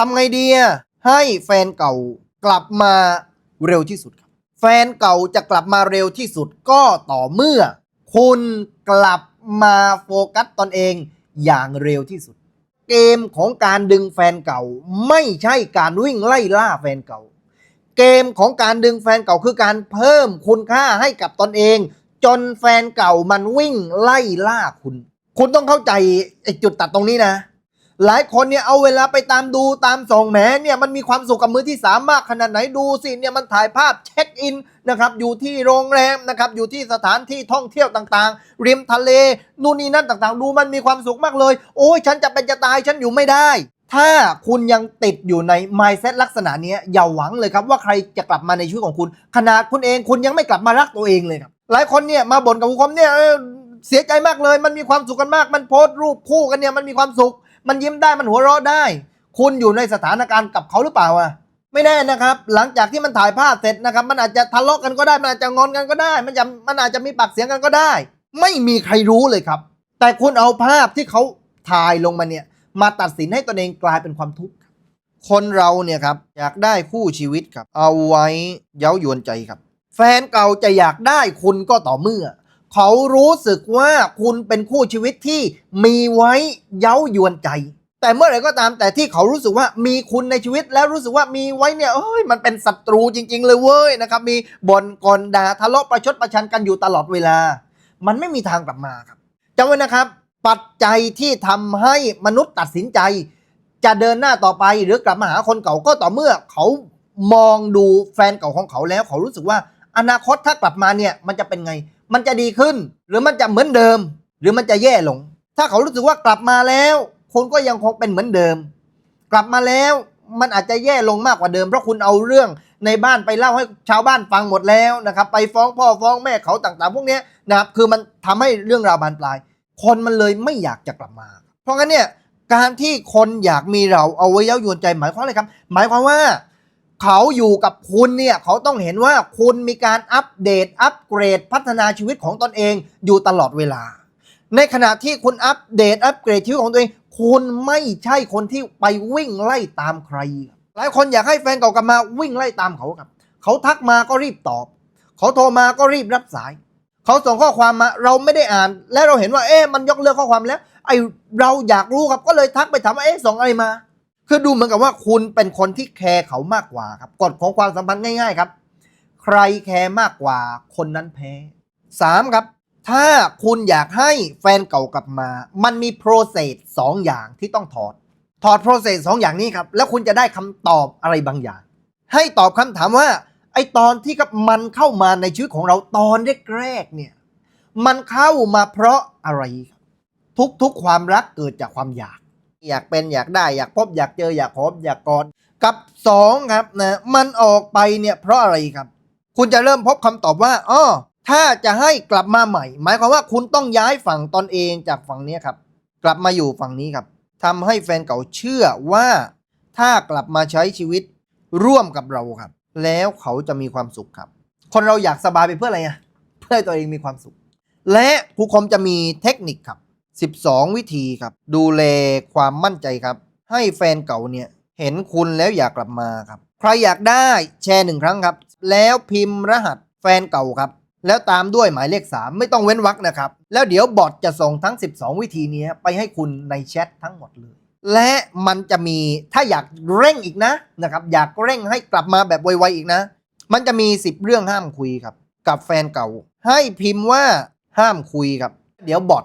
ทำไงดีอะให้แฟนเก่ากลับมาเร็วที่สุดครับ แฟนเก่าจะกลับมาเร็วที่สุดก็ต่อเมื่อ คุณกลับมาโฟกัสตนเองอย่างเร็วที่สุด เกมของการดึงแฟนเก่าไม่ใช่การวิ่งไล่ล่าแฟนเก่า เกมของการดึงแฟนเก่าคือการเพิ่มคุณค่าให้กับตนเอง จนแฟนเก่ามันวิ่งไล่ล่าคุณ คุณต้องเข้าใจไอ้จุดตัดตรงนี้นะ หลายคนเนี่ยเอาเวลาไปตามดูตามส่องแหมเนี่ยมันมีความสุขกับมือที่สามมากขนาดไหนดูสิเนี่ยมันถ่ายภาพเช็คอินนะครับอยู่ที่โรงแรมนะครับอยู่ที่สถานที่ท่องเที่ยวต่างๆ ริมทะเลนู่นนี่นั่นต่างๆ ดูมันมีความสุขมากเลย โอ้ยฉันจะเป็นจะตายฉันอยู่ไม่ได้ ถ้าคุณยังติดอยู่ใน mindset ลักษณะนี้อย่าหวังเลยครับว่าใครจะกลับมาในชีวิตของคุณขนาดคุณเองคุณยังไม่กลับมารักตัวเองเลยครับหลายคนเนี่ยมาบ่นกับผมเนี่ยเเสียใจมากเลย มันมีความสุขกันมาก มันโพสต์รูปคู่กันเนี่ยมันมีความสุข มันยิ้มได้มันหัวเราะได้ คุณอยู่ในสถานการณ์กับเขาหรือเปล่าอะไม่แน่นะครับ หลังจากที่มันถ่ายภาพเสร็จนะครับ มันอาจจะทะเลาะกันก็ได้ มันอาจจะงอนกันก็ได้ มันจะมันอาจจะมีปากเสียงกันก็ได้ ไม่มีใครรู้เลยครับ แต่คุณเอาภาพที่เขาถ่ายลงมาเนี่ย มาตัดสินให้ตนเองกลายเป็นความทุกข์ครับคนเราเนี่ยครับอยากได้คู่ชีวิตครับ เอาไว้เย้ายวนใจครับ แฟนเก่าจะอยากได้คุณก็ต่อเมื่อ เขารู้สึกว่าคุณเป็นคู่ชีวิตที่มีไว้เย้ายวนใจ แต่เมื่อไหร่ก็ตามแต่ที่เขารู้สึกว่ามีคุณในชีวิตแล้วรู้สึกว่ามีไว้เนี่ยเอ้ยมันเป็นศัตรูจริง ๆ เลยเว้ยนะครับ มีบ่นกลด่าทะเลาะประชดประชันกันอยู่ตลอดเวลา มันไม่มีทางกลับมาครับจำไว้นะครับ ปัจจัยที่ทำให้มนุษย์ตัดสินใจ จะเดินหน้าต่อไปหรือกลับมาหาคนเก่าก็ต่อเมื่อเขามองดูแฟนเก่าของเขาแล้ว เขารู้สึกว่าอนาคตถ้ากลับมาเนี่ยมันจะเป็นไง มันจะดีขึ้น หรือมันจะเหมือนเดิม หรือมันจะแย่ลง ถ้าเขารู้สึกว่ากลับมาแล้วคุณก็ยังคงเป็นเหมือนเดิม กลับมาแล้วมันอาจจะแย่ลงมากกว่าเดิมเพราะคุณเอาเรื่องในบ้านไปเล่าให้ชาวบ้านฟังหมดแล้วนะครับ ไปฟ้องพ่อฟ้องแม่เขาต่างๆ พวกนี้นะครับคือมันทำให้เรื่องราวบานปลาย คนมันเลยไม่อยากจะกลับมา เพราะงั้นเนี่ยการที่คนอยากมีเราเอาไว้เย้ายวนใจหมายความอะไรครับ หมายความว่า เขาอยู่กับคุณเนี่ยเขาต้องเห็นว่าคุณมีการอัปเดต อัปเกรดพัฒนาชีวิตของตนเองอยู่ตลอดเวลา ในขณะที่คุณอัปเดต อัปเกรดชีวิตของตัวเอง คุณไม่ใช่คนที่ไปวิ่งไล่ตามใคร หลายคนอยากให้แฟนเก่ากลับมาวิ่งไล่ตามเขาครับ เขาทักมาก็รีบตอบ เขาโทรมาก็รีบรับสาย เขาส่งข้อความมาเราไม่ได้อ่าน และเราเห็นว่าเอ๊ะมันยกเลิกข้อความแล้วไอเราอยากรู้ครับก็เลยทักไปถามว่าเอ๊ะส่งอะไรมา คือดูเหมือนกับว่าคุณเป็นคนที่แคร์เขามากกว่าครับกฎของความสัมพันธ์ง่ายๆครับ ใครแคร์มากกว่าคนนั้นแพ้สามครับ ถ้าคุณอยากให้แฟนเก่ากลับมา มันมีโปรเซสสองอย่างที่ต้องถอด ถอดโปรเซสสองอย่างนี้ครับ แล้วคุณจะได้คำตอบอะไรบางอย่าง ให้ตอบคำถามว่า ไอตอนที่กับมันเข้ามาในชีวิตของเราตอนแรกๆเนี่ย มันเข้ามาเพราะอะไรครับทุกๆความรักเกิดจากความอยาก อยากเป็นอยากได้อยากพบอยากเจออยากพบอยากกอดกับสองครับนะมันออกไปเนี่ยเพราะอะไรครับ คุณจะเริ่มพบคำตอบว่าอ๋อถ้าจะให้กลับมาใหม่ หมายความว่าคุณต้องย้ายฝั่งตนเองจากฝั่งนี้ครับ กลับมาอยู่ฝั่งนี้ครับทำให้แฟนเก่าเชื่อว่า ถ้ากลับมาใช้ชีวิตร่วมกับเราครับ แล้วเขาจะมีความสุขครับ คนเราอยากสบายไปเพื่ออะไรอะเพื่อตัวเองมีความสุข และครูคมจะมีเทคนิคครับ 12 วิธีครับ ดูแลความมั่นใจครับ ให้แฟนเก่าเนี่ยเห็นคุณแล้วอยากกลับมาครับ ใครอยากได้แชร์หนึ่งครั้งครับ แล้วพิมพ์รหัสแฟนเก่าครับ แล้วตามด้วยหมายเลข 3 ไม่ต้องเว้นวรรคนะครับ แล้วเดี๋ยวบอทจะส่งทั้ง 12 วิธีนี้ไปให้คุณในแชททั้งหมดเลย และมันจะมีถ้าอยากเร่งอีกนะนะครับ อยากเร่งให้กลับมาแบบไวๆอีกนะ มันจะมี 10 เรื่องห้ามคุยครับ กับแฟนเก่า ให้พิมพ์ว่าห้ามคุยครับ เดี๋ยวบอท